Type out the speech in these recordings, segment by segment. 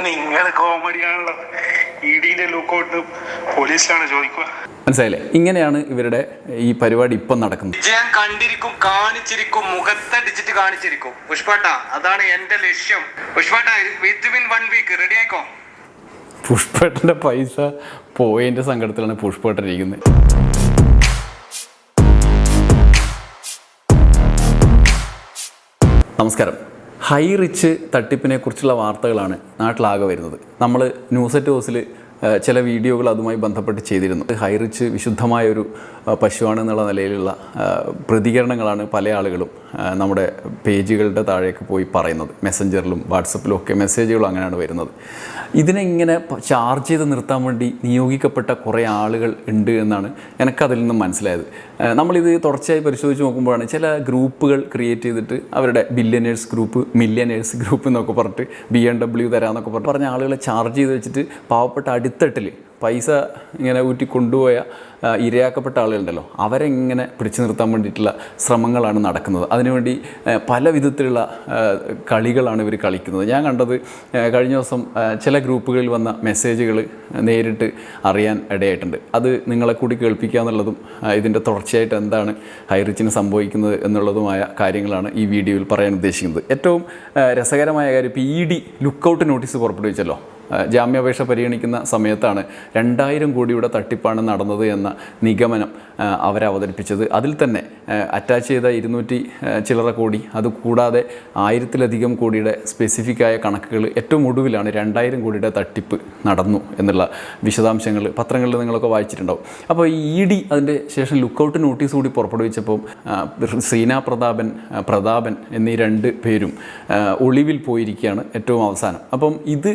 നിങ്ങൾ കോമഡിയാണല്ലോ ഇഡിന്റെ ലുക്കൗട്ടും പോലീസിലാണ് ചോദിക്കുക. മനസ്സിലായില്ലേ? ഇങ്ങനെയാണ് ഇവരുടെ ഈ പരിപാടി ഇപ്പം നടക്കുന്നത്. വിജയം കണ്ടിരിക്കും കാണിച്ചിരിക്കും മുഖത്തടിച്ചിട്ട് കാണിച്ചിരിക്കും. പുഷ്പാട്ട അതാണ് എന്റെ ലക്ഷ്യം. പുഷ്പാട്ട വിത്തിൻ വൺ വീക്ക് റെഡി ആയിക്കോ? പുഷ്പേട്ടന്റെ പൈസ പോയതിന്റെ സങ്കടത്തിലാണ് പുഷ്പേട്ടൻ ഇരിക്കുന്നത്. നമസ്കാരം. ഹൈ റിച്ച് തട്ടിപ്പിനെ കുറിച്ചുള്ള വാർത്തകളാണ് നാട്ടിലാകെ വരുന്നത്. നമ്മൾ ന്യൂസ് അറ്റ് ഹൗസിൽ ചില വീഡിയോകൾ അതുമായി ബന്ധപ്പെട്ട് ചെയ്തിരുന്നു. ഹൈ റിച്ച് വിശുദ്ധമായ ഒരു പശുവാണ് എന്നുള്ള നിലയിലുള്ള പ്രതികരണങ്ങളാണ് പല ആളുകളും നമ്മുടെ പേജുകളുടെ താഴേക്ക് പോയി പറയുന്നത്. മെസ്സഞ്ചറിലും വാട്സപ്പിലും ഒക്കെ മെസ്സേജുകളും അങ്ങനെയാണ് വരുന്നത്. ഇതിനെ ഇങ്ങനെ ചാർജ് ചെയ്ത് നിർത്താൻ വേണ്ടി നിയോഗിക്കപ്പെട്ട കുറേ ആളുകൾ ഉണ്ട് എന്നാണ് എനിക്കതിൽ നിന്നും മനസ്സിലായത്. നമ്മളിത് തുടർച്ചയായി പരിശോധിച്ച് നോക്കുമ്പോഴാണ് ചില ഗ്രൂപ്പുകൾ ക്രിയേറ്റ് ചെയ്തിട്ട് അവരുടെ ബില്യനേഴ്സ് ഗ്രൂപ്പ് മില്യനേഴ്സ് ഗ്രൂപ്പ് എന്നൊക്കെ പറഞ്ഞിട്ട് ബി എം ഡബ്ല്യു തരാമെന്നൊക്കെ പറഞ്ഞ് പറഞ്ഞ ആളുകളെ ചാർജ് ചെയ്ത് വെച്ചിട്ട് പാവപ്പെട്ട അടിത്തട്ടിൽ പൈസ ഇങ്ങനെ ഊറ്റി കൊണ്ടുപോയ ഇരയാക്കപ്പെട്ട ആളുകളുണ്ടല്ലോ. അവരെ ഇങ്ങനെ പിടിച്ചു നിർത്താൻ വേണ്ടിയിട്ടുള്ള ശ്രമങ്ങളാണ് നടക്കുന്നത്. അതിനുവേണ്ടി പല വിധത്തിലുള്ള കളികളാണ് ഇവർ കളിക്കുന്നത്. ഞാൻ കണ്ടത് കഴിഞ്ഞ ദിവസം ചില ഗ്രൂപ്പുകളിൽ വന്ന മെസ്സേജുകൾ നേരിട്ട് അറിയാൻ ഇടയായിട്ടുണ്ട്. അത് നിങ്ങളെ കൂടി കേൾപ്പിക്കുക എന്നുള്ളതും ഇതിന്റെ തുടർച്ചയായിട്ട് എന്താണ് ഹൈറിച്ചിന് സംഭവിക്കുന്നത് എന്നുള്ളതുമായ കാര്യങ്ങളാണ് ഈ വീഡിയോയിൽ പറയാൻ ഉദ്ദേശിക്കുന്നത്. ഏറ്റവും രസകരമായ കാര്യം ഇപ്പോൾ ഇ ഡി ലുക്കൗട്ട് നോട്ടീസ് പുറപ്പെടുവിച്ചല്ലോ. ജാമ്യാപേക്ഷ പരിഗണിക്കുന്ന സമയത്താണ് രണ്ടായിരം കോടിയുടെ തട്ടിപ്പാണ് നടന്നത് എന്ന നിഗമനം അവരവതരിപ്പിച്ചത്. അതിൽ തന്നെ അറ്റാച്ച് ചെയ്ത ഇരുന്നൂറ്റി ചില്ലറ കോടി അത് കൂടാതെ ആയിരത്തിലധികം കോടിയുടെ സ്പെസിഫിക് ആയ കണക്കുകൾ ഏറ്റവും ഒടുവിലാണ് രണ്ടായിരം കോടിയുടെ തട്ടിപ്പ് നടന്നു എന്നുള്ള വിശദാംശങ്ങൾ പത്രങ്ങളിൽ നിങ്ങളൊക്കെ വായിച്ചിട്ടുണ്ടാവും. അപ്പോൾ ഈ ഇ ഡി അതിന്റെ ശേഷം ലുക്കൗട്ട് നോട്ടീസ് കൂടി പുറപ്പെടുവിച്ചപ്പോൾ സീനാ പ്രതാപൻ പ്രതാപൻ എന്നീ രണ്ട് പേരും ഒളിവിൽ പോയിരിക്കുകയാണ് ഏറ്റവും അവസാനം. അപ്പം ഇത്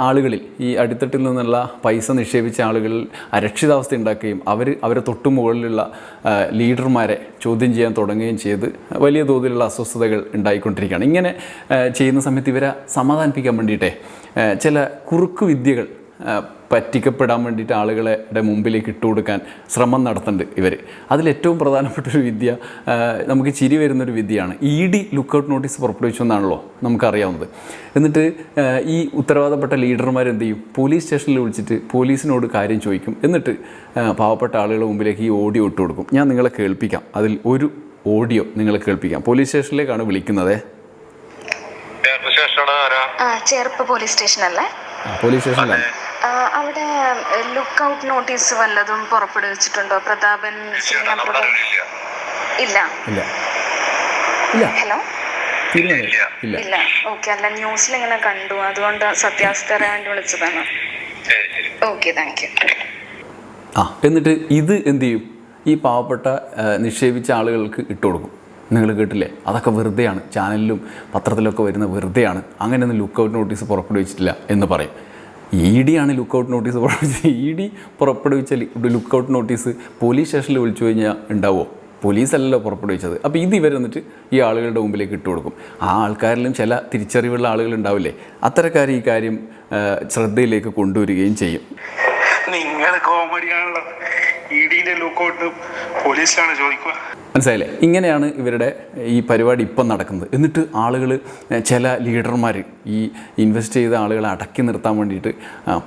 ആളുകളിൽ ഈ അടിത്തട്ടിൽ നിന്നുള്ള പൈസ നിക്ഷേപിച്ച ആളുകളിൽ അരക്ഷിതാവസ്ഥ ഉണ്ടാക്കുകയും അവർ അവരെ തൊട്ടു മുകളിലുള്ള ലീഡർമാരെ ചോദ്യം ചെയ്യാൻ തുടങ്ങുകയും ചെയ്ത് വലിയ തോതിലുള്ള അസ്വസ്ഥതകൾ ഉണ്ടായിക്കൊണ്ടിരിക്കുകയാണ്. ഇങ്ങനെ ചെയ്യുന്ന സമയത്ത് ഇവരെ സമാധാനിപ്പിക്കാൻ വേണ്ടിയിട്ടേ ചില കുറുക്കു വിദ്യകൾ പറ്റിക്കപ്പെടാൻ വേണ്ടിയിട്ട് ആളുകളുടെ മുമ്പിലേക്ക് ഇട്ടുകൊടുക്കാൻ ശ്രമം നടത്തുന്നുണ്ട് ഇവർ അതിലേറ്റവും പ്രധാനപ്പെട്ട ഒരു വിദ്യ നമുക്ക് ചിരി വരുന്നൊരു വിദ്യയാണ്. ഇ ഡി ലുക്കൗട്ട് നോട്ടീസ് പുറപ്പെടുവിച്ചു എന്നാണല്ലോ നമുക്കറിയാവുന്നത്. എന്നിട്ട് ഈ ഉത്തരവാദപ്പെട്ട ലീഡർമാർ എന്ത് ചെയ്യും? പോലീസ് സ്റ്റേഷനിൽ വിളിച്ചിട്ട് പോലീസിനോട് കാര്യം ചോദിക്കും. എന്നിട്ട് പാവപ്പെട്ട ആളുകളുടെ മുമ്പിലേക്ക് ഈ ഓഡിയോ ഇട്ട് കൊടുക്കും. ഞാൻ നിങ്ങളെ കേൾപ്പിക്കാം. അതിൽ ഒരു ഓഡിയോ നിങ്ങളെ കേൾപ്പിക്കാം. പോലീസ് സ്റ്റേഷനിലേക്കാണ് വിളിക്കുന്നത്. ചെറുപ്പ് പോലീസ് സ്റ്റേഷൻ അല്ലേ പോലീസ് സ്റ്റേഷനിലാണ്. അവിടെ ലുക്ക് ഔട്ട് നോട്ടീസ് വല്ലതും പുറപ്പെടുവിച്ചിട്ടുണ്ടോ പ്രതാപൻ ഇല്ല ഇല്ല. ഇല്ല. ഹലോ? ഇല്ല. ഇല്ല. ഓക്കെ അല്ല ന്യൂസിൽ ഇങ്ങനെ കണ്ടു. അതുകൊണ്ട് സത്യാവസ്ഥ അറിയാൻ വേണ്ടി വിളിച്ചതാണ് ഓക്കെ താങ്ക് യു. ആ എന്നിട്ട് ഇത് എന്ത് ചെയ്യും? ഈ പാവപ്പെട്ട നിക്ഷേപിച്ച ആളുകൾക്ക് ഇട്ട് കൊടുക്കും. നിങ്ങൾ കേട്ടില്ലേ? അതൊക്കെ വെറുതെയാണ്. ചാനലിലും പത്രത്തിലൊക്കെ വരുന്ന വെറുതെയാണ്. അങ്ങനെയൊന്നും ലുക്കൗട്ട് നോട്ടീസ് പുറപ്പെടുവിച്ചിട്ടില്ല എന്ന് പറയും. ഇ ഡി ആണ് ലുക്കൗട്ട് നോട്ടീസ് പുറപ്പെടുവിച്ചത്. ഇ ഡി പുറപ്പെടുവിച്ച ലുക്കൗട്ട് നോട്ടീസ് പോലീസ് സ്റ്റേഷനിൽ വിളിച്ചു കഴിഞ്ഞാൽ ഉണ്ടാവുമോ പോലീസല്ലല്ലോ പുറപ്പെടുവിച്ചത്. അപ്പോൾ ഇത് ഇവർ ഈ ആളുകളുടെ മുമ്പിലേക്ക് ഇട്ട് കൊടുക്കും. ആ ആൾക്കാരിലും ചില തിരിച്ചറിവുള്ള ആളുകൾ ഉണ്ടാവില്ലേ? അത്തരക്കാർ ഈ കാര്യം ശ്രദ്ധയിലേക്ക് കൊണ്ടുവരികയും ചെയ്യും. നിങ്ങൾ കോമഡിയാണല്ലോ ചോദിക്കുക. മനസ്സിലായില്ലേ? ഇങ്ങനെയാണ് ഇവരുടെ ഈ പരിപാടി ഇപ്പം നടക്കുന്നത്. എന്നിട്ട് ആളുകൾ ചില ലീഡർമാർ ഈ ഇൻവെസ്റ്റ് ചെയ്ത ആളുകളെ അടക്കി നിർത്താൻ വേണ്ടിയിട്ട്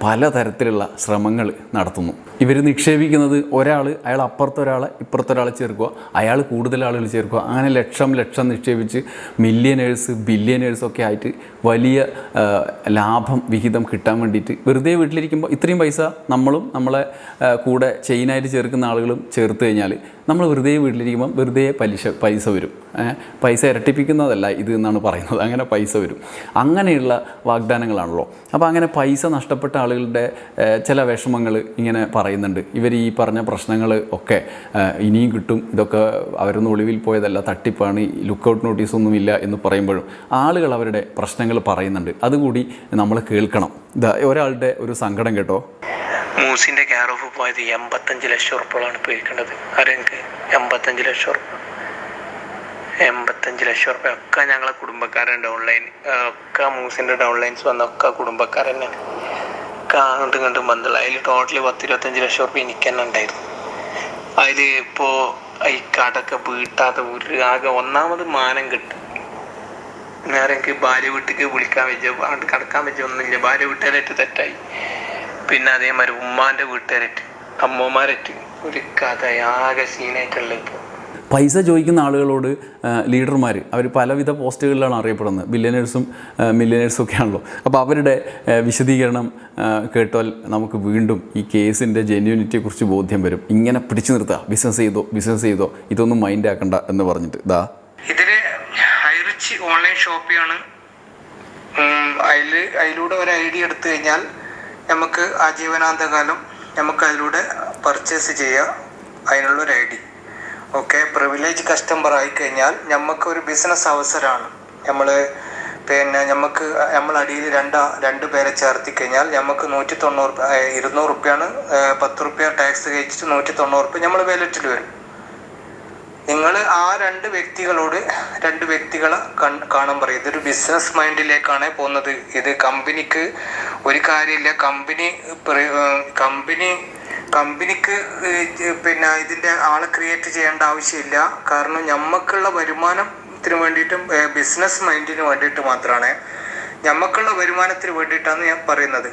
പലതരത്തിലുള്ള ശ്രമങ്ങൾ നടത്തുന്നു. ഇവർ നിക്ഷേപിക്കുന്നത് ഒരാൾ അയാൾ അപ്പുറത്തൊരാളെ ഇപ്പുറത്തൊരാളെ ചേർക്കുക. അയാൾ കൂടുതൽ ആളുകൾ ചേർക്കുക. അങ്ങനെ ലക്ഷം ലക്ഷം നിക്ഷേപിച്ച് മില്യനേഴ്സ് ബില്യനേഴ്സ് ഒക്കെ ആയിട്ട് വലിയ ലാഭം വിഹിതം കിട്ടാൻ വേണ്ടിയിട്ട് വെറുതെ വീട്ടിലിരിക്കുമ്പോൾ ഇത്രയും പൈസ നമ്മളും നമ്മളെ കൂടെ ചെയിനായിട്ട് ചേർക്കുന്ന ആളുകളും ചേർത്ത് കഴിഞ്ഞാൽ നമ്മൾ വെറുതെ വീട്ടിലിരിക്കുമ്പോൾ വെറുതെ പലിശ പൈസ വരും. പൈസ ഇരട്ടിപ്പിക്കുന്നതല്ല ഇത് എന്നാണ് പറയുന്നത്. അങ്ങനെ പൈസ വരും. അങ്ങനെയുള്ള വാഗ്ദാനങ്ങളാണല്ലോ. അപ്പോൾ അങ്ങനെ പൈസ നഷ്ടപ്പെട്ട ആളുകളുടെ ചില വിഷമങ്ങൾ ഇങ്ങനെ പറയുന്നുണ്ട്. ഇവർ ഈ പറഞ്ഞ പ്രശ്നങ്ങൾ ഒക്കെ ഇനിയും കിട്ടും. ഇതൊക്കെ അവരൊന്നും ഒളിവിൽ പോയതല്ല തട്ടിപ്പാണ് ലുക്കൗട്ട് നോട്ടീസൊന്നും ഇല്ല എന്ന് പറയുമ്പോഴും ആളുകൾ അവരുടെ പ്രശ്നങ്ങൾ പറയുന്നുണ്ട്. അതുകൂടി നമ്മൾ കേൾക്കണം. ഒരാളുടെ ഒരു സങ്കടം കേട്ടോ. മൂസിന്റെ കെയർ ഓഫ് പോയത് എൺപത്തഞ്ച് ലക്ഷം ഉറുപ്പുകളാണ് പോയിരിക്കേണ്ടത് ആരെനിക്ക് എൺപത്തഞ്ച് ലക്ഷം ഉറപ്പ്. എൺപത്തഞ്ച് ലക്ഷം ഉറപ്പ്. ഒക്കെ ഞങ്ങളെ കുടുംബക്കാരൻ ഓൺലൈൻ ഒക്കെ മൂസിന്റെ ഡൗൺലൈൻസ് വന്ന ഒക്കെ കുടുംബക്കാർ തന്നെ ഒക്കെ അങ്ങോട്ടും ഇങ്ങോട്ടും ബന്ധമുള്ള അതിൽ ടോട്ടലി പത്ത് ഇരുപത്തഞ്ച് ലക്ഷം റുപ്യ എനിക്ക് തന്നെ ഉണ്ടായിരുന്നു. അതിൽ ഇപ്പോൾ ഈ കടക്കെ വീട്ടാത്ത ഒരു ആകെ ഒന്നാമത് മാനം കിട്ടും. നേരെ എനിക്ക് ഭാര്യ വീട്ടിലേക്ക് വിളിക്കാൻ വെച്ച കടക്കാൻ കിടക്കാൻ വെച്ചോ ഒന്നുമില്ല. ഭാര്യ വീട്ടുകാരായിട്ട് തെറ്റായി. പിന്നെ അതേമാതിരി ഉമ്മാന്റെ വീട്ടുകാരായിട്ട് അമ്മമാരായിട്ട് ഒരു കഥ ആകെ സീനായിട്ടുള്ളത് ഇപ്പോൾ പൈസ ചോദിക്കുന്ന ആളുകളോട് ലീഡർമാർ അവർ പലവിധ പോസ്റ്റുകളിലാണ് അറിയപ്പെടുന്നത്. ബില്യനേഴ്സും മില്യനേഴ്സും ഒക്കെ ആണല്ലോ അപ്പോൾ അവരുടെ വിശദീകരണം കേട്ടാൽ നമുക്ക് വീണ്ടും ഈ കേസിന്റെ ജെന്യൂനിറ്റിയെക്കുറിച്ച് ബോധ്യം വരും. ഇങ്ങനെ പിടിച്ചു നിർത്തുക. ബിസിനസ് ചെയ്തോ ബിസിനസ് ചെയ്തോ ഇതൊന്നും മൈൻഡ് ആക്കണ്ട എന്ന് പറഞ്ഞിട്ട്. ഇതാ ഇതിൽ ഹൈറിച്ച് ഓൺലൈൻ ഷോപ്പിയാണ്. അതിൽ അതിലൂടെ ഒരു ഐ ഡി എടുത്തു കഴിഞ്ഞാൽ നമുക്ക് ആജീവനാന്തകാലം നമുക്ക് അതിലൂടെ പർച്ചേസ് ചെയ്യാം. അതിനുള്ള ഒരു I D. Okay privilege customer ആയി കഴിഞ്ഞാൽ നമുക്ക് ഒരു ബിസിനസ് അവസരമാണ് നമ്മൾ പിന്നെ നമുക്ക് നമ്മൾ അടിയിൽ രണ്ട രണ്ട് പേരെ ചേർത്തി കഴിഞ്ഞാൽ നമുക്ക് നൂറ്റി തൊണ്ണൂറ് ഇരുന്നൂറ് റുപ്യാണ് പത്ത് റുപ്യ ടാക്സ് കഴിച്ചിട്ട് നൂറ്റി തൊണ്ണൂറ് റുപ്യ നമ്മൾ വാലറ്റിൽ വരും. നിങ്ങൾ ആ രണ്ട് വ്യക്തികളോട് രണ്ട് വ്യക്തികളെ കാണാൻ പറയും. ഇതൊരു ബിസിനസ് മൈൻഡിലേക്കാണ് പോകുന്നത്. ഇത് കമ്പനിക്ക് ഒരു കാര്യമില്ല. കമ്പനി കമ്പനി കമ്പനിക്ക് പിന്നെ ഇതിന്റെ ആളെ ക്രിയേറ്റ് ചെയ്യേണ്ട ആവശ്യമില്ല. കാരണം ഞമ്മക്കുള്ള വരുമാനത്തിന് വേണ്ടിയിട്ടും ബിസിനസ് മൈൻഡിന് വേണ്ടിയിട്ട് മാത്രമാണ് ഞമ്മക്കുള്ള വരുമാനത്തിന് വേണ്ടിയിട്ടാണ് ഞാൻ പറയുന്നത്.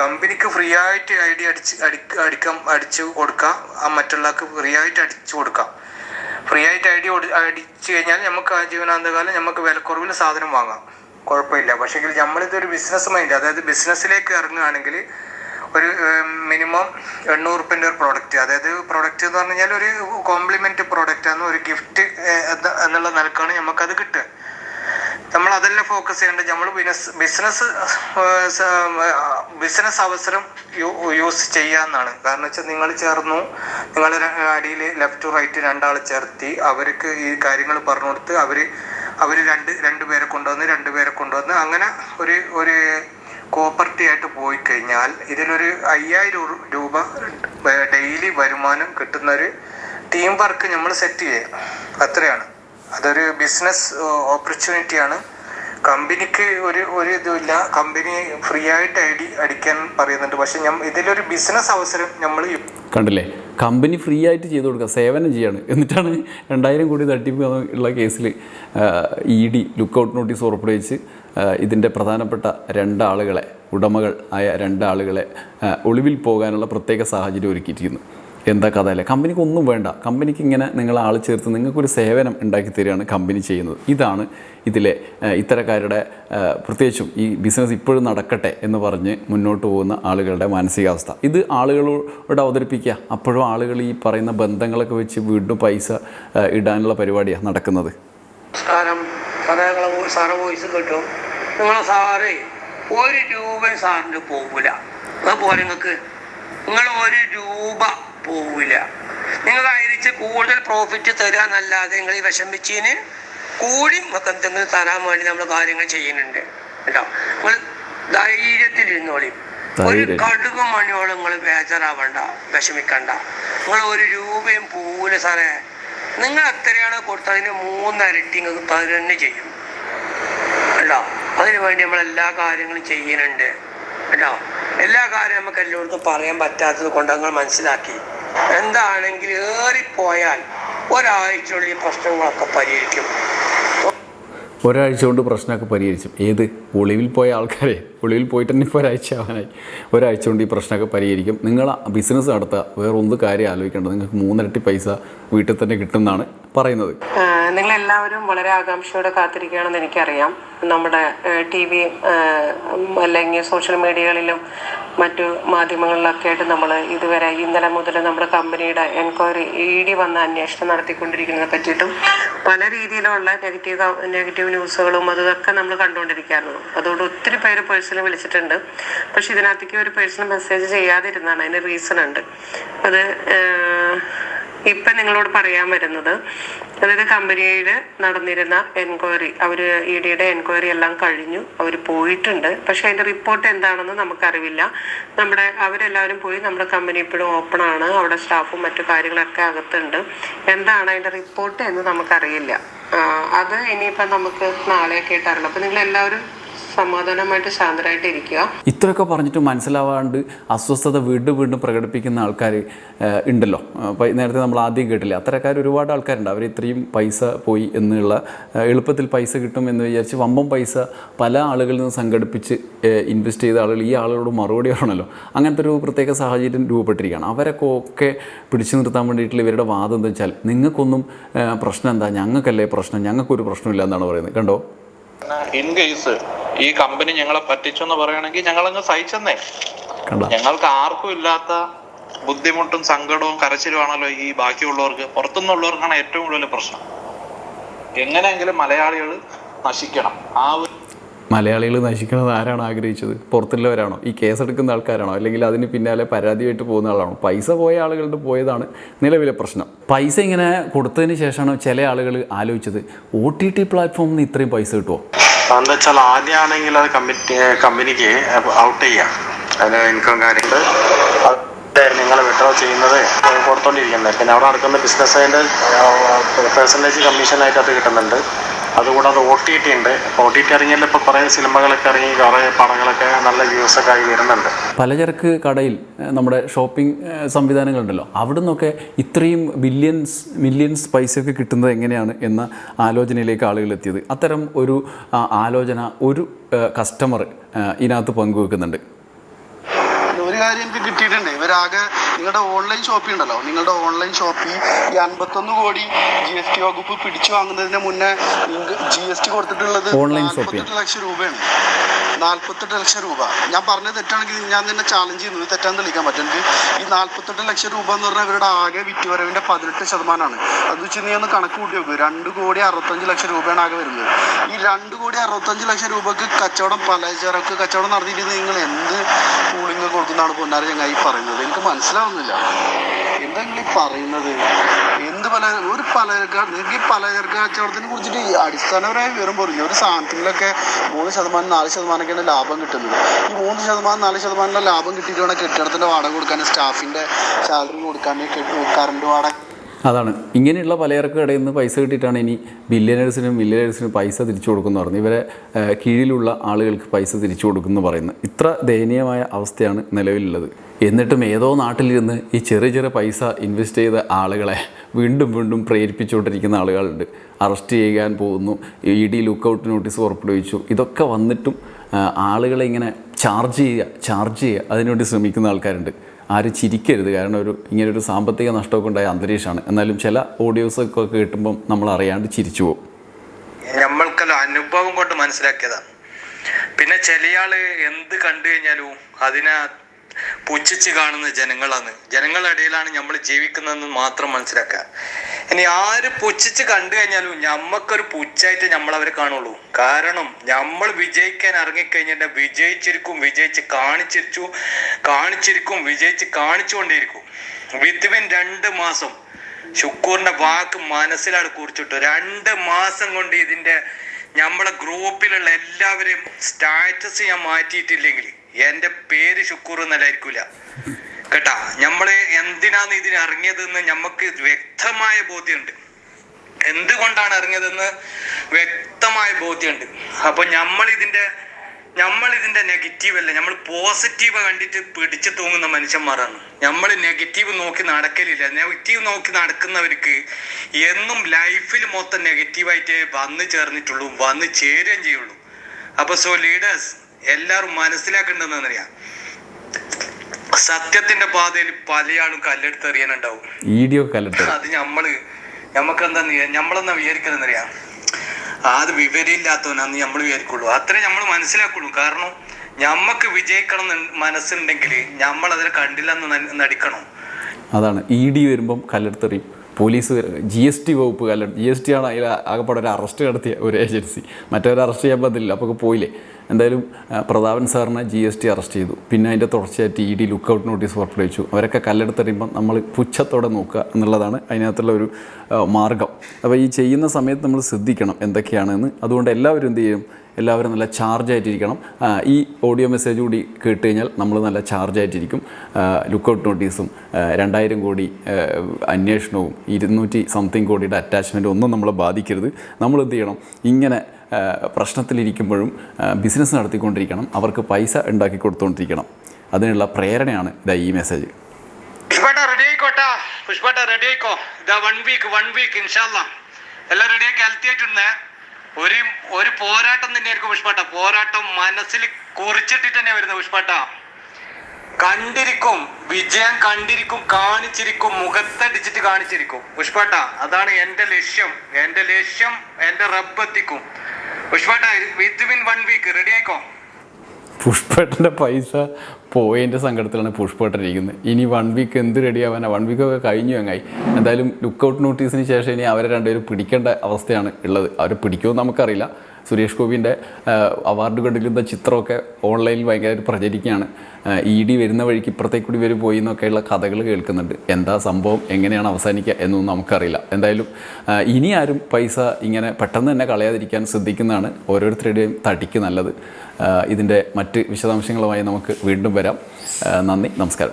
കമ്പനിക്ക് ഫ്രീ ആയിട്ട് ഐ ഡി അടിച്ച് അടി അടിക്കാം അടിച്ചു കൊടുക്കാം. ആ മറ്റുള്ളവർക്ക് ഫ്രീ ആയിട്ട് അടിച്ചു കൊടുക്കാം. ഫ്രീ ആയിട്ട് ഐ ഡി അടിച്ചു കഴിഞ്ഞാൽ നമുക്ക് ആ ജീവനാന്തകാലം നമുക്ക് വിലക്കുറവിൽ സാധനം വാങ്ങാം. കുഴപ്പമില്ല. പക്ഷേ നമ്മളിതൊരു ബിസിനസ് മൈൻഡ് അതായത് ബിസിനസ്സിലേക്ക് ഇറങ്ങുകയാണെങ്കിൽ ഒരു മിനിമം എണ്ണൂറ് റുപ്യന്റെ ഒരു പ്രോഡക്റ്റ് അതായത് പ്രോഡക്റ്റ് എന്ന് പറഞ്ഞു കഴിഞ്ഞാൽ ഒരു കോംപ്ലിമെന്റ് പ്രോഡക്റ്റ് ആണ് ഒരു ഗിഫ്റ്റ് എന്നുള്ള നിലക്കാണ് നമുക്കത് കിട്ടുക. നമ്മൾ അതെല്ലാം ഫോക്കസ് ചെയ്യേണ്ടത്. നമ്മൾ ബിസിനസ് ബിസിനസ് ബിസിനസ് അവസരം യൂസ് ചെയ്യാന്നാണ് കാരണം വെച്ചാൽ നിങ്ങൾ ചേർന്നു നിങ്ങൾ അടിയിൽ ലെഫ്റ്റ് റൈറ്റ് രണ്ടാൾ ചേർത്തി അവർക്ക് ഈ കാര്യങ്ങൾ പറഞ്ഞു കൊടുത്ത് അവർ അവർ രണ്ട് രണ്ട് പേരെ കൊണ്ടുവന്ന് രണ്ട് പേരെ കൊണ്ടുവന്ന് അങ്ങനെ ഒരു ഒരു കോപ്പർട്ടി ആയിട്ട് പോയി കഴിഞ്ഞാൽ ഇതിലൊരു അയ്യായിരം രൂപ ഡെയിലി വരുമാനം കിട്ടുന്ന ഒരു ടീം വർക്ക് നമ്മൾ സെറ്റ് ചെയ്യുക. അത്രയാണ്. അതൊരു ബിസിനസ് ഓപ്പർച്യൂണിറ്റിയാണ്. കമ്പനിക്ക് ഒരു ഒരു ഇതുമില്ല. കമ്പനി ഫ്രീ ആയിട്ട് ഐ ഡി അടിക്കാൻ പറയുന്നുണ്ട്. പക്ഷെ ഇതിലൊരു ബിസിനസ് അവസരം നമ്മൾ കണ്ടില്ലേ? കമ്പനി ഫ്രീ ആയിട്ട് ചെയ്തു കൊടുക്കുക സേവനം ചെയ്യാണ്. എന്നിട്ടാണ് രണ്ടായിരം കോടി തട്ടിപ്പ് ഉള്ള കേസിൽ ഇ ഡി ലുക്കൗട്ട് നോട്ടീസ് പുറപ്പെടുവിച്ച് ഇതിന്റെ പ്രധാനപ്പെട്ട രണ്ടാളുകളെ ഉടമകൾ ആയ രണ്ടാളുകളെ ഒളിവിൽ പോകാനുള്ള പ്രത്യേക സാഹചര്യം ഒരുക്കിയിരിക്കുന്നു. എന്താ കഥ അല്ലേ കമ്പനിക്ക് ഒന്നും വേണ്ട. കമ്പനിക്ക് ഇങ്ങനെ നിങ്ങൾ ആൾ ചേർത്ത് നിങ്ങൾക്കൊരു സേവനം ഉണ്ടാക്കി തരികയാണ് കമ്പനി ചെയ്യുന്നത്. ഇതാണ് ഇതിലെ ഇത്തരക്കാരുടെ പ്രത്യേകിച്ചും ഈ ബിസിനസ് ഇപ്പോഴും നടക്കട്ടെ എന്ന് പറഞ്ഞ് മുന്നോട്ട് പോകുന്ന ആളുകളുടെ മാനസികാവസ്ഥ. ഇത് ആളുകളോട് അവതരിപ്പിക്കുക. അപ്പോഴും ആളുകൾ ഈ പറയുന്ന ബന്ധങ്ങളൊക്കെ വെച്ച് വീണ്ടും പൈസ ഇടാനുള്ള പരിപാടിയാണ് നടക്കുന്നത്. നിങ്ങളെ സാറ് ഒരു രൂപ സാറിന് പോവില്ല അതുപോലെ നിങ്ങൾക്ക്. നിങ്ങൾ ഒരു രൂപ പോവില്ല. നിങ്ങൾ അയച്ച് കൂടുതൽ പ്രോഫിറ്റ് തരാന്നല്ലാതെ നിങ്ങൾ ഈ വിഷമിച്ചതിന് കൂടി നമുക്ക് എന്തെങ്കിലും തരാൻ വേണ്ടി നമ്മൾ കാര്യങ്ങൾ ചെയ്യുന്നുണ്ട്. കേട്ടോ? നിങ്ങൾ ധൈര്യത്തിലിരുന്നോളി. ഒരു. കടുക് മണിയോളം നിങ്ങൾ ബേജാറാവണ്ട വിഷമിക്കണ്ട. നിങ്ങൾ ഒരു രൂപയും പോവില്ല സാറേ. നിങ്ങൾ എത്രയാണ് കൊടുത്തതിന് മൂന്നരട്ടി നിങ്ങൾക്ക് തന്നെ ചെയ്യും. കേട്ടോ? അതിനുവേണ്ടി നമ്മൾ എല്ലാ കാര്യങ്ങളും ചെയ്യുന്നുണ്ട്. കേട്ടോ? എല്ലാ കാര്യവും നമുക്ക് എല്ലായിടത്തും പറയാൻ പറ്റാത്തത് കൊണ്ട് ഞങ്ങൾ മനസ്സിലാക്കി. എന്താണെങ്കിൽ ഏറിപ്പോയാൽ ഒരാഴ്ചയുള്ള ഈ പ്രശ്നങ്ങളൊക്കെ പരിഹരിക്കും. ഒരാഴ്ച കൊണ്ട് പ്രശ്നമൊക്കെ പരിഹരിച്ചു. ഏത്? ഒളിവിൽ പോയ ആൾക്കാരെ ഒളിവിൽ പോയിട്ട് തന്നെ ഇപ്പോൾ ഒരാഴ്ച ആവാനായി. ഒരാഴ്ച കൊണ്ട് ഈ പ്രശ്നമൊക്കെ പരിഹരിക്കും. നിങ്ങൾ ബിസിനസ് നടത്തുക വേറെ ഒന്ന് കാര്യം ആലോചിക്കേണ്ടത് നിങ്ങൾക്ക് മൂന്നിരട്ടി പൈസ വീട്ടിൽ തന്നെ കിട്ടുമെന്നാണ് പറയുന്നത്. നിങ്ങൾ എല്ലാവരും വളരെ ആകാംക്ഷയോടെ കാത്തിരിക്കുകയാണെന്ന് എനിക്കറിയാം. നമ്മുടെ ടി വി അല്ലെങ്കിൽ സോഷ്യൽ മീഡിയകളിലും മറ്റു മാധ്യമങ്ങളിലൊക്കെ ആയിട്ട് നമ്മൾ ഇതുവരെ ഇന്നലെ മുതൽ നമ്മുടെ കമ്പനിയുടെ എൻക്വയറി ഇ ഡി വന്ന അന്വേഷണം നടത്തിക്കൊണ്ടിരിക്കുന്നതിനെ പറ്റിയിട്ടും പല രീതിയിലുള്ള നെഗറ്റീവ് നെഗറ്റീവ് ന്യൂസുകളും അതൊക്കെ നമ്മൾ കണ്ടുകൊണ്ടിരിക്കുകയായിരുന്നു. അതുകൊണ്ട് ഒത്തിരി പേര് പേഴ്സണൽ വിളിച്ചിട്ടുണ്ട്. പക്ഷെ ഇതിനകത്തേക്ക് ഒരു പേഴ്സണൽ മെസ്സേജ് ചെയ്യാതിരുന്നാണ്. അതിന് റീസൺ ഉണ്ട്. അത് ഇപ്പം നിങ്ങളോട് പറയാൻ വരുന്നത്. അതായത് കമ്പനിയിൽ നടന്നിരുന്ന എൻക്വയറി അവർ ഇ ഡിയുടെ എൻക്വയറി എല്ലാം കഴിഞ്ഞു. അവർ പോയിട്ടുണ്ട്. പക്ഷെ അതിന്റെ റിപ്പോർട്ട് എന്താണെന്ന് നമുക്കറിവില്ല. നമ്മുടെ അവരെല്ലാവരും പോയി നമ്മുടെ കമ്പനി ഇപ്പോഴും ഓപ്പൺ ആണ്. അവിടെ സ്റ്റാഫും മറ്റു കാര്യങ്ങളൊക്കെ അകത്തുണ്ട്. എന്താണ് അതിന്റെ റിപ്പോർട്ട് എന്ന് നമുക്കറിയില്ല. അത് ഇനിയിപ്പം നമുക്ക് നാളെയൊക്കെ ആയിട്ട് അപ്പോൾ അപ്പം നിങ്ങൾ എല്ലാവരും സമാധാനമായിട്ട് ശാന്തരായിട്ട് ഇരിക്കുക ഇത്രയൊക്കെ പറഞ്ഞിട്ട് മനസ്സിലാവാണ്ട് അസ്വസ്ഥത വീണ്ടും വീണ്ടും പ്രകടിപ്പിക്കുന്ന ആൾക്കാർ ഉണ്ടല്ലോ. നേരത്തെ നമ്മൾ ആദ്യം കേട്ടില്ല അത്തരക്കാർ ഒരുപാട് ആൾക്കാരുണ്ട്. അവർ ഇത്രയും പൈസ പോയി എന്നുള്ള എളുപ്പത്തിൽ പൈസ കിട്ടും എന്ന് വിചാരിച്ച് വമ്പം പൈസ പല ആളുകളിൽ നിന്ന് സംഘടിപ്പിച്ച് ഇൻവെസ്റ്റ് ചെയ്ത ആളുകൾ ഈ ആളുകളോട് മറുപടി പറയണല്ലോ അങ്ങനത്തെ ഒരു പ്രത്യേക സാഹചര്യം രൂപപ്പെട്ടിരിക്കുകയാണ്. അവരൊക്കെ ഒക്കെ പിടിച്ചു നിർത്താൻ വേണ്ടിയിട്ടുള്ള ഇവരുടെ വാദം എന്താ വെച്ചാൽ നിങ്ങൾക്കൊന്നും പ്രശ്നം എന്താ? ഞങ്ങൾക്കല്ലേ പ്രശ്നം? ഞങ്ങൾക്കൊരു പ്രശ്നമില്ല എന്നാണ് പറയുന്നത്. കണ്ടോ? ഇൻ കേസ് ഈ കമ്പനി ഞങ്ങളെ പറ്റിച്ചു എന്ന് പറയുകയാണെങ്കിൽ ഞങ്ങളങ്ങ് സഹിച്ചെന്നേ. ഞങ്ങൾക്ക് ആർക്കും ഇല്ലാത്ത ബുദ്ധിമുട്ടും സങ്കടവും കരച്ചിലുമാണല്ലോ ഈ ബാക്കിയുള്ളവർക്ക്. പുറത്തുനിന്നുള്ളവർക്കാണ് ഏറ്റവും കൂടുതൽ പ്രശ്നം. എങ്ങനെയെങ്കിലും മലയാളികൾ നശിക്കണം. ആ ഒരു മലയാളികൾ നശിക്കണത് ആരാണ് ആഗ്രഹിച്ചത്? പുറത്തുള്ളവരാണോ? ഈ കേസെടുക്കുന്ന ആൾക്കാരാണോ? അല്ലെങ്കിൽ അതിന് പിന്നാലെ പരാതിയായിട്ട് പോകുന്ന ആളാണോ? പൈസ പോയ ആളുകളുടെ പോയതാണ് നിലവിലെ പ്രശ്നം. പൈസ ഇങ്ങനെ കൊടുത്തതിന് ശേഷമാണ് ചില ആളുകൾ ആലോചിച്ചത് ഒ ടി ടി പ്ലാറ്റ്ഫോമിൽ നിന്ന് ഇത്രയും പൈസ കിട്ടുമോ എന്താ വെച്ചാൽ ആദ്യമാണെങ്കിൽ അത് കമ്മിറ്റി കമ്പനിക്ക് ഔട്ട് ചെയ്യാം. അതിന് ഇൻകം കാര്യങ്ങൾ നിങ്ങൾ വിഡ്രോ ചെയ്യുന്നത് കൊടുത്തോണ്ടിരിക്കുന്നത് പിന്നെ അവിടെ നടക്കുന്ന ബിസിനസ് അതിന്റെ പെർസെന്റേജ് കമ്മീഷനായിട്ട് അത് കിട്ടുന്നുണ്ട്. അതുകൂടാതെ ഒ ടി ടി ഉണ്ട്. ഒ ടി ടി ഇറങ്ങിയാൽ ഇപ്പോൾ കുറേ സിനിമകളൊക്കെ ഇറങ്ങി കുറേ പടങ്ങളൊക്കെ നല്ല വ്യൂസ് ഒക്കെ ആയി വരുന്നുണ്ട്. പലചരക്ക് കടയിൽ നമ്മുടെ ഷോപ്പിംഗ് സംവിധാനങ്ങളുണ്ടല്ലോ. അവിടെ നിന്നൊക്കെ ഇത്രയും ബില്യൻസ് മില്യൻസ് പൈസയൊക്കെ കിട്ടുന്നത് എങ്ങനെയാണ് എന്ന ആലോചനയിലേക്ക് ആളുകൾ എത്തിയത്. അത്തരം ഒരു ആലോചന ഒരു കസ്റ്റമർ ഇതിനകത്ത് പങ്കുവെക്കുന്നുണ്ട്. കാര്യം എനിക്ക് കിട്ടിയിട്ടുണ്ട്. ഇവരാകെ നിങ്ങളുടെ ഓൺലൈൻ ഷോപ്പിംഗ് ഉണ്ടല്ലോ. നിങ്ങളുടെ ഓൺലൈൻ ഷോപ്പിൽ ഈ അൻപത്തൊന്ന് കോടി ജി എസ് ടി വകുപ്പ് പിടിച്ചു വാങ്ങുന്നതിന് മുന്നേ ജി എസ് ടി കൊടുത്തിട്ടുള്ളത് നാൽപ്പത്തെട്ട് ലക്ഷം രൂപയാണ്. നാൽപ്പത്തെട്ട് ലക്ഷം രൂപ. ഞാൻ പറഞ്ഞത് തെറ്റാണെങ്കിൽ ഞാൻ നിന്നെ ചാലഞ്ച് ചെയ്യുന്നത് തെറ്റാന്ന് തെളിയിക്കാൻ പറ്റും ഈ നാൽപ്പത്തെട്ട് ലക്ഷം രൂപ എന്ന് പറഞ്ഞാൽ ഇവരുടെ ആകെ വിറ്റുവരവിന്റെ പതിനെട്ട് ശതമാനമാണ്. അത് വെച്ച് നീ ഒന്ന് കണക്ക് കൂട്ടി നോക്കൂ. രണ്ട് കോടി അറുപത്തഞ്ച് ലക്ഷം രൂപയാണ് ആകെ വരുന്നത്. ഈ രണ്ട് കോടി അറുപത്തഞ്ച് ലക്ഷം രൂപക്ക് കച്ചവടം പലചരക്ക് കച്ചവടം നടത്തിയിട്ട് നിങ്ങൾ എന്ത് കൂളിംഗ് കൊടുക്കുന്നതാണ് പൊന്നാര ചങ്ങായി പറയുന്നത്? എനിക്ക് മനസ്സിലാവുന്നില്ല. ഈ പറയുന്നത്. എന്ത് പല ഒരു പലചരക്ക് നിങ്ങൾക്ക് ഈ പലചരക്ക് കച്ചവടത്തിനെ കുറിച്ചിട്ട് അടിസ്ഥാനപരമായി വിവരം പറഞ്ഞു ഒരു സാധനത്തിലൊക്കെ മൂന്ന് ശതമാനം നാല് ശതമാനമൊക്കെയാണ് ലാഭം കിട്ടുന്നത്. ഈ മൂന്ന് ശതമാനം നാല് ശതമാനം ലാഭം കിട്ടിയിട്ട് വേണം കെട്ടിടത്തിന്റെ വാടക കൊടുക്കാൻ സ്റ്റാഫിന്റെ സാലറി കൊടുക്കാൻ കറണ്ട് വാടക. അതാണ്. ഇങ്ങനെയുള്ള പലചരക്ക് കടയിൽ നിന്ന് പൈസ കിട്ടിയിട്ടാണ് ഇനി ബില്യനേഴ്സിനും മില്യനേഴ്സിനും പൈസ തിരിച്ചു കൊടുക്കുന്നു പറഞ്ഞു ഇവരെ കീഴിലുള്ള ആളുകൾക്ക് പൈസ തിരിച്ചു കൊടുക്കുന്നു പറയുന്നത്. ഇത്ര ദയനീയമായ അവസ്ഥയാണ് നിലവിലുള്ളത്. എന്നിട്ടും ഏതോ നാട്ടിലിരുന്ന് ഈ ചെറിയ ചെറിയ പൈസ ഇൻവെസ്റ്റ് ചെയ്ത ആളുകളെ വീണ്ടും വീണ്ടും പ്രേരിപ്പിച്ചുകൊണ്ടിരിക്കുന്ന ആളുകളുണ്ട്. അറസ്റ്റ് ചെയ്യാൻ പോകുന്നു. ഇ ഡി ലുക്കൗട്ട് നോട്ടീസ് പുറപ്പെടുവിച്ചു. ഇതൊക്കെ വന്നിട്ടും ആളുകളെ ഇങ്ങനെ ചാർജ് ചെയ്യുക ചാർജ് ചെയ്യുക. അതിനുവേണ്ടി ശ്രമിക്കുന്ന ആൾക്കാരുണ്ട്. ആരും ചിരിക്കരുത്. കാരണം ഒരു ഇങ്ങനെ ഒരു സാമ്പത്തിക നഷ്ടമൊക്കെ ഉണ്ടായ അന്തരീക്ഷമാണ്. എന്നാലും ചില ഓഡിയോസൊക്കെ കേട്ടുമ്പം നമ്മൾ അറിയാണ്ട് ചിരിച്ചു പോകും. നമ്മൾക്കല്ല അനുഭവം കൊണ്ട് മനസ്സിലാക്കിയതാണ്. പിന്നെ ചില ആൾ എന്ത് കണ്ടു കഴിഞ്ഞാലും അതിനെ പുച്ഛിച്ച് കാണുന്ന ജനങ്ങളാണ്. ജനങ്ങളുടെ ഇടയിലാണ് നമ്മൾ ജീവിക്കുന്നതെന്ന് മാത്രം മനസ്സിലാക്കുക. ഇനി ആര് പുച്ഛിച്ച് കണ്ടു കഴിഞ്ഞാലും ഞമ്മക്കൊരു പുച്ഛായിട്ട് നമ്മൾ അവരെ കാണുള്ളൂ. കാരണം നമ്മൾ വിജയിക്കാൻ ഇറങ്ങിക്കഴിഞ്ഞാൽ വിജയിച്ചിരിക്കും വിജയിച്ച് കാണിച്ചിരിച്ചു കാണിച്ചിരിക്കും വിജയിച്ച് കാണിച്ചുകൊണ്ടേയിരിക്കും. വിത്തിൻ രണ്ട് മാസം ശുക്കൂറിന്റെ വാക്ക് മനസ്സിലാണ് കുറിച്ചിട്ടു. രണ്ട് മാസം കൊണ്ട് ഇതിന്റെ നമ്മളെ ഗ്രൂപ്പിലുള്ള എല്ലാവരെയും സ്റ്റാറ്റസ് ഞാൻ മാറ്റിയിട്ടില്ലെങ്കിൽ എന്റെ പേര് ശുക്കൂർ എന്നല്ലായിരിക്കൂല. കേട്ടാ നമ്മൾ എന്തിനാണ് ഇതിന് ഇറങ്ങിയതെന്ന് നമുക്ക് വ്യക്തമായ ബോധ്യമുണ്ട് എന്തുകൊണ്ടാണ് ഇറങ്ങിയതെന്ന് വ്യക്തമായ ബോധ്യമുണ്ട് അപ്പൊ നമ്മൾ ഇതിന്റെ നമ്മൾ ഇതിന്റെ നെഗറ്റീവ് അല്ല നമ്മൾ പോസിറ്റീവ് കണ്ടിട്ട് പിടിച്ചു തൂങ്ങുന്ന മനുഷ്യന്മാരാണ്. നമ്മൾ നെഗറ്റീവ് നോക്കി നടക്കലില്ല. നെഗറ്റീവ് നോക്കി നടക്കുന്നവർക്ക് എന്നും ലൈഫിൽ മൊത്തം നെഗറ്റീവായിട്ട് വന്നു ചേർന്നിട്ടുള്ളൂ വന്നു ചേരുകയും ചെയ്യുള്ളൂ. അപ്പൊ സോ ലീഡേഴ്സ് എല്ലാവരും മനസ്സിലാക്കേണ്ടതെന്നറിയാം. സത്യത്തിന്റെ പാതയിൽ പലയാളും കല്ലെടുത്തെറിയാനുണ്ടാവും വീഡിയോ കലട്ട് അത് നമ്മൾ നമുക്കെന്താ നമ്മളെന്താ വിചാരിക്കുന്നറിയാം അത് വിവരമില്ലാത്തവനാന്ന് നമ്മൾ വിചാരിക്കുള്ളൂ. അത്രേ നമ്മൾ മനസ്സിലാക്കുള്ളൂ. കാരണം ഞമ്മക്ക് വിജയിക്കണം മനസ്സുണ്ടെങ്കിൽ നമ്മൾ അതിനെ കണ്ടില്ലെന്ന് എന്ന് നടിക്കണം. അതാണ്. ഇ ഡി വരുമ്പം കല്ലെടുത്തെറിയും പോലീസ് ജി എസ് ടി വകുപ്പ് കല്ലെടുത്ത് ജി എസ് ടി ആണ് അതിൽ ആകെപ്പാടെ ഒരു അറസ്റ്റ് നടത്തിയ ഒരു ഏജൻസി. മറ്റവരെ അറസ്റ്റ് ചെയ്യാൻ പറ്റില്ല അപ്പോൾ പോയില്ലേ? എന്തായാലും പ്രതാപൻ സാറിനെ ജി എസ് ടി അറസ്റ്റ് ചെയ്തു. പിന്നെ അതിന്റെ തുടർച്ചയായിട്ട് ഇ ഡി ലുക്കൗട്ട് നോട്ടീസ് പുറപ്പെടുവിച്ചു. അവരൊക്കെ കല്ലെടുത്തെറിയുമ്പം നമ്മൾ പുച്ഛത്തോടെ നോക്കുക എന്നുള്ളതാണ് അതിനകത്തുള്ള ഒരു മാർഗം. അപ്പോൾ ഈ ചെയ്യുന്ന സമയത്ത് നമ്മൾ ശ്രദ്ധിക്കണം എന്തൊക്കെയാണെന്ന്. അതുകൊണ്ട് എല്ലാവരും എന്ത് ചെയ്യും? എല്ലാവരും നല്ല ചാർജ് ആയിട്ടിരിക്കണം. ഈ ഓഡിയോ മെസ്സേജ് കൂടി കേട്ട് കഴിഞ്ഞാൽ നമ്മൾ നല്ല ചാർജ് ആയിട്ടിരിക്കും. ലുക്കൗട്ട് നോട്ടീസും രണ്ടായിരം കോടി അന്വേഷണവും ഇരുന്നൂറ്റി സംതിങ് കോടിയുടെ അറ്റാച്ച്മെന്റും ഒന്നും നമ്മളെ ബാധിക്കരുത്. നമ്മൾ എന്ത് ചെയ്യണം? ഇങ്ങനെ പ്രശ്നത്തിലിരിക്കുമ്പോഴും ബിസിനസ് നടത്തിക്കൊണ്ടിരിക്കണം അവർക്ക് പൈസ ഉണ്ടാക്കി കൊടുത്തുകൊണ്ടിരിക്കണം അതിനുള്ള പ്രേരണയാണ് ഇതാ ഈ മെസ്സേജ് പുഷ്പേട്ട റെഡി ആയിക്കോട്ടാ? പുഷ്പേട്ട റെഡി ആയിക്കോ? ഇതാ വൺ വീക്ക് വൺ വീക്ക് ഇൻഷാല്ല എല്ലാം റെഡി ആക്കി ഹെൽത്തി ആയിട്ടുണ്ടേ. ഒരു ഒരു പോരാട്ടം തന്നെയായിരിക്കും പുഷ്പാട്ട. പോരാട്ടം മനസ്സിൽ കുറിച്ചിട്ടിട്ട് തന്നെ വരുന്നത് പുഷ്പേട്ട. കണ്ടിരിക്കും വിജയം കണ്ടിരിക്കും കാണിച്ചിരിക്കും മുഖത്തടിച്ചിട്ട് കാണിച്ചിരിക്കും. പുഷ്പേട്ട അതാണ് എന്റെ ലക്ഷ്യം. എന്റെ ലക്ഷ്യം എന്റെ റബ്ബ് എത്തിക്കും. പുഷ്പേട്ട വിൻ വൺ വീക്ക് റെഡി ആയിക്കോ? പുഷ്പേട്ടന്റെ പൈസ പോയതിന്റെ സങ്കടത്തിലാണ് പുഷ്പേട്ടൻ ഇരിക്കുന്നത്. ഇനി വൺ വീക്ക് എന്ത് റെഡിയാവാനാണ് വൺ വീക്കൊക്കെ കഴിഞ്ഞു അങ്ങായി എന്തായാലും ലുക്കൗട്ട് നോട്ടീസിന് ശേഷം ഇനി അവരെ രണ്ടുപേരും പിടിക്കേണ്ട അവസ്ഥയാണ് ഉള്ളത്. അവരെ പിടിക്കുമെന്ന് നമുക്കറിയില്ല. സുരേഷ് ഗോപിന്റെ അവാർഡ് കൊടുക്കുന്ന ചിത്രമൊക്കെ ഓൺലൈനിൽ ഭയങ്കരമായിട്ട് പ്രചരിക്കുകയാണ്. ഇ ഡി വരുന്ന വഴിക്ക് ഇപ്പുറത്തേക്ക് കൂടി വരും പോയി എന്നൊക്കെയുള്ള കഥകൾ കേൾക്കുന്നുണ്ട്. എന്താ സംഭവം? എങ്ങനെയാണ് അവസാനിക്കുക എന്നൊന്നും നമുക്കറിയില്ല. എന്തായാലും ഇനി ആരും പൈസ ഇങ്ങനെ പെട്ടെന്ന് തന്നെ കളയാതിരിക്കാൻ ശ്രദ്ധിക്കുന്നതാണ് ഓരോരുത്തരുടെയും തടിക്ക് നല്ലത്. ഇതിന്റെ മറ്റ് വിശദാംശങ്ങളുമായി നമുക്ക് വീണ്ടും വരാം. നന്ദി നമസ്കാരം.